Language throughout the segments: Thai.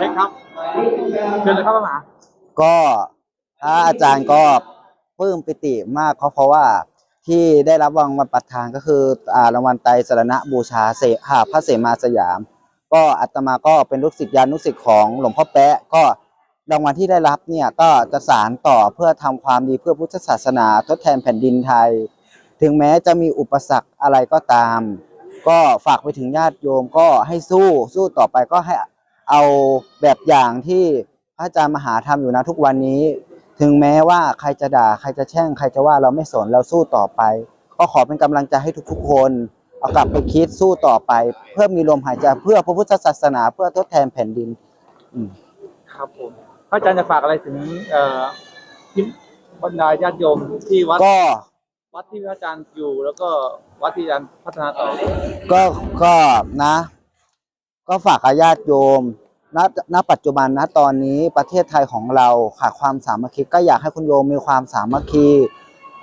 เล็กครับเชิญเลยครับพระมหาก็พระอาจารย์ก็ปลื้มปิติมากเพราะเพราะว่าที่ได้รับรางวัลประธานก็คืออ่ารางวัลไตรสรณบูชาเสหาพระเสมาสยาม ก็อาตมาก็เป็นลูกศิษย์ยานุศิษย์ของหลวงพ่อแปะก็รางวัลที่ได้รับเนี่ยก็จะสารต่อเพื่อทำความดีเพื่อพุทธศาสนาทดแทนแผ่นดินไทย ถึงแม้จะมีอุปสรรคอะไรก็ตาม ก็ฝากไปถึงญาติโยมก็ให้สู้สู้ต่อไปก็ให้ เอาแบบอย่างที่พระอาจารย์มหาทำอยู่นะทุกวันนี้ ถึงแม้ว่าใครจะด่าใครจะแช่ง ใครจะว่าเราไม่สนเราสู้ต่อไป ก็ขอเป็นกำลังใจให้ทุกๆคน เอากลับไปคิดสู้ต่อไป เพื่อมีลมหายใจเพื่อพระพุทธศาสนาเพื่อทดแทนแผ่นดินอืมครับผมพระอาจารย์จะฝากอะไรถึงเอ่อที่บรรดาญาติโยมที่วัดก็ วัดที่พระอาจารย์อยู่ แล้วก็วัดที่อาจารย์พัฒนาต่อ ก็ก็นะ ก็ฝากกับญาติโยมณณปัจจุบันนะตอนนี้ประเทศไทยของเราขาดความสามัคคีก็อยากให้คุณโยมมีความสามัคคี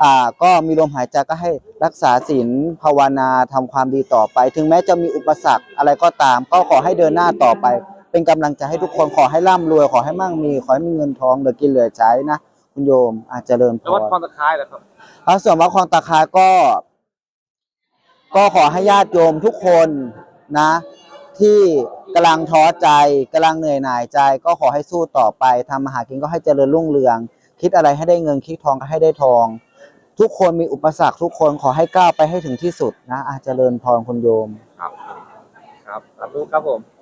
อ่าก็มีลมหายใจก็ให้รักษาศีลภาวนาทำความดีต่อไป ถึงแม้จะมีอุปสรรคอะไรก็ตาม ก็ขอให้เดินหน้าต่อไป เป็นกำลังใจให้ทุกคนขอให้ร่ำรวย ขอให้มั่งมีขอให้มีเงินทองเหลือกินเหลือใช้นะคุณโยมอาจจะเจริญพแล้ววัดคลอรงตะไคร้เหรอครับแล้วส่วนวัดคลองตาคาก็ ก็ขอให้ญาติโยมทุกคนนะ ที่กำลังท้อใจกำลังเหนื่อยหน่ายใจก็ขอให้สู้ต่อไปทำมาหากินก็ให้เจริญรุ่งเรือง คิดอะไรให้ได้เงินคิดทองก็ให้ได้ทอง ทุกคนมีอุปสรรคทุกคนขอให้ก้าวไปให้ถึงที่สุดนะอาจเจริญพรคุณโยม ครับ ครับรับรู้ครับผม